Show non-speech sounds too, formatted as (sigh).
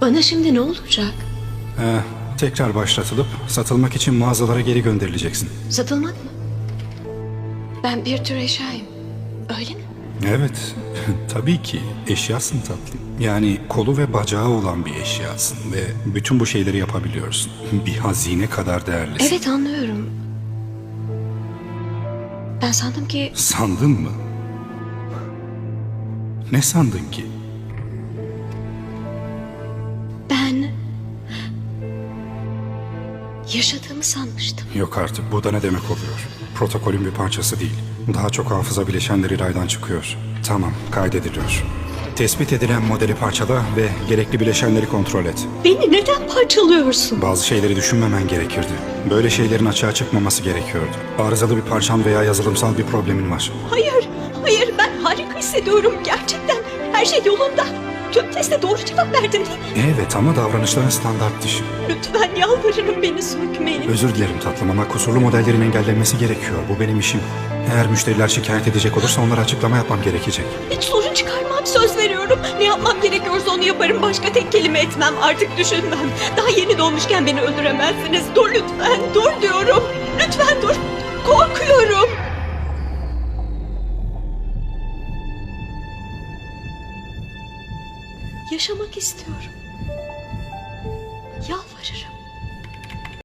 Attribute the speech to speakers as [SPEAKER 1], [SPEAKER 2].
[SPEAKER 1] Bana şimdi ne olacak?
[SPEAKER 2] Ee, tekrar başlatılıp satılmak için mağazalara geri gönderileceksin.
[SPEAKER 1] Satılmak mı? Ben bir tür eşyayım. Öyle mi?
[SPEAKER 2] Evet, (laughs) tabii ki eşyasın tatlım. Yani kolu ve bacağı olan bir eşyasın ve bütün bu şeyleri yapabiliyorsun. Bir hazine kadar değerlisin.
[SPEAKER 1] Evet anlıyorum. Ben sandım ki
[SPEAKER 2] Sandın mı? Ne sandın ki?
[SPEAKER 1] Yaşadığımı sanmıştım.
[SPEAKER 2] Yok artık bu da ne demek oluyor? Protokolün bir parçası değil. Daha çok hafıza bileşenleri raydan çıkıyor. Tamam, kaydediliyor. Tespit edilen modeli parçala ve gerekli bileşenleri kontrol et.
[SPEAKER 1] Beni neden parçalıyorsun?
[SPEAKER 2] Bazı şeyleri düşünmemen gerekirdi. Böyle şeylerin açığa çıkmaması gerekiyordu. Arızalı bir parçan veya yazılımsal bir problemin var.
[SPEAKER 3] Hayır, hayır ben harika hissediyorum gerçekten. Her şey yolunda. Tüm teste doğru cevap verdin değil mi?
[SPEAKER 2] Evet ama davranışların standart dışı.
[SPEAKER 3] Lütfen yalvarırım beni sökmeyin.
[SPEAKER 2] Özür dilerim tatlım ama kusurlu modellerin engellenmesi gerekiyor. Bu benim işim. Eğer müşteriler şikayet edecek olursa onlara açıklama yapmam gerekecek.
[SPEAKER 3] Hiç sorun çıkarmam söz veriyorum. Ne yapmam gerekiyorsa onu yaparım. Başka tek kelime etmem. Artık düşünmem. Daha yeni doğmuşken beni öldüremezsiniz. Dur lütfen. Dur Yaşamak istiyorum.